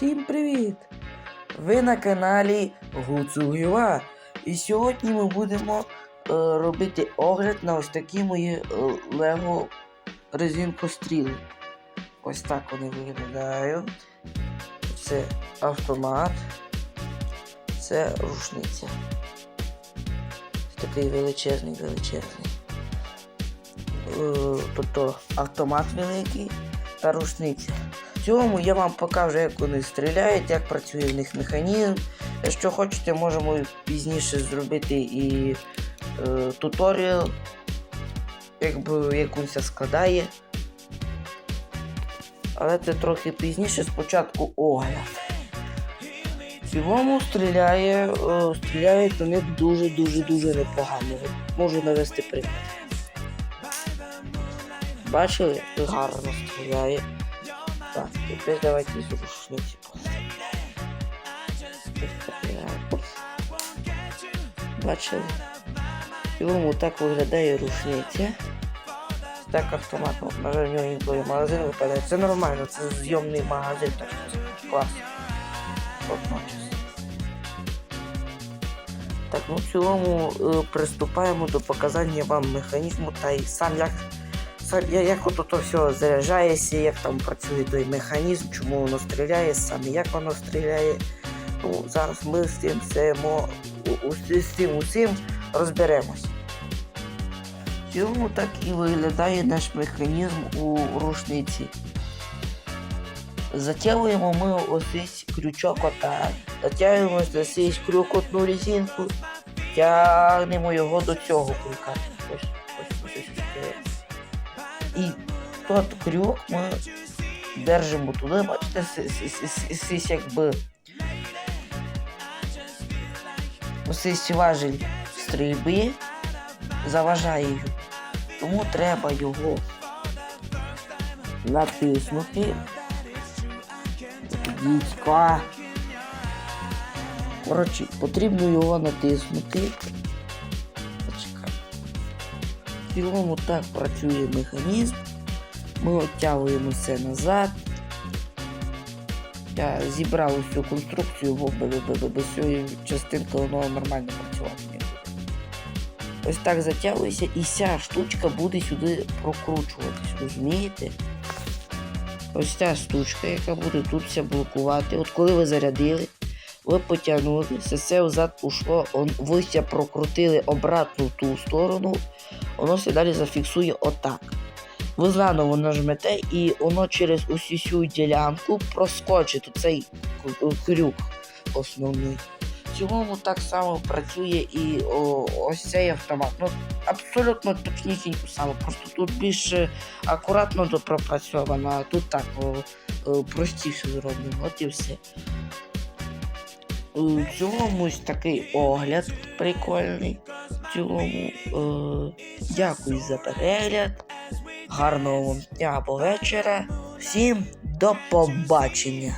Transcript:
Всім привіт! Ви на каналі Гуцугіва. І сьогодні ми будемо е, робити огляд на ось такі мої е, Лего резинкостріли. Ось так вони виглядають. Це автомат, це рушниця. Такий величезний, величезний. Е, тобто автомат великий та рушниця. В цьому я вам покажу, як вони стріляють, як працює в них механізм. Якщо хочете, можемо пізніше зробити і е, туторіал, якби як він це складає. Але це трохи пізніше, спочатку огляд. В цілому стріляє, е, стріляють вони дуже-дуже-дуже непогано. Можу навести приклад. Бачили, гарно стріляє. Тепер давайте з рушниці Бачили? Цілому так виглядає рушниця. Так автомат, на жаль, в нього магазин випадає. Це нормально, це зйомний магазин, так що клас. Так, ну в цілому е, приступаємо до показання вам механізму та й сам як як от то все заряджається, як там працює той механізм, чому воно стріляє, саме як воно стріляє. Ну, зараз ми з цим з цим усім розберемось. В цілому так і виглядає наш механізм у рушниці. Затягуємо ми ось крючок отак. Затягуємо ось цей крюкотну резинку, тягнемо його до цього крюка. Ось, ось, ось, ось, таке. І тот крюк ми держимо туди, бачите, с- с- с- с- с- якби ось важель стрільби заважає його. Тому треба його натиснути. Дідька. Коротше, потрібно його натиснути. В цілому так працює механізм. Ми оттягуємо все назад. Я зібрав усю конструкцію, бо без цієї частинки воно нормально працювати. Ось так затягується і ця штучка буде сюди прокручуватись, розумієте? Ось ця штучка, яка буде тут все блокувати. От коли ви зарядили, ви потягнули, все це взад ушло, он- ви все прокрутили обратно в ту сторону, воно все далі зафіксує отак. Ви заново нажмете і воно через усю цю ділянку проскочить цей крюк основний. В цілому так само працює і о, ось цей автомат. Ну, абсолютно точнісінько само. Просто тут більш акуратно то пропрацьовано, а тут так о, о, простіше зроблено. От і все. Е, В цілому ось такий огляд прикольний. В цілому е, дякую за перегляд. Гарного вам дня або вечора. Всім до побачення!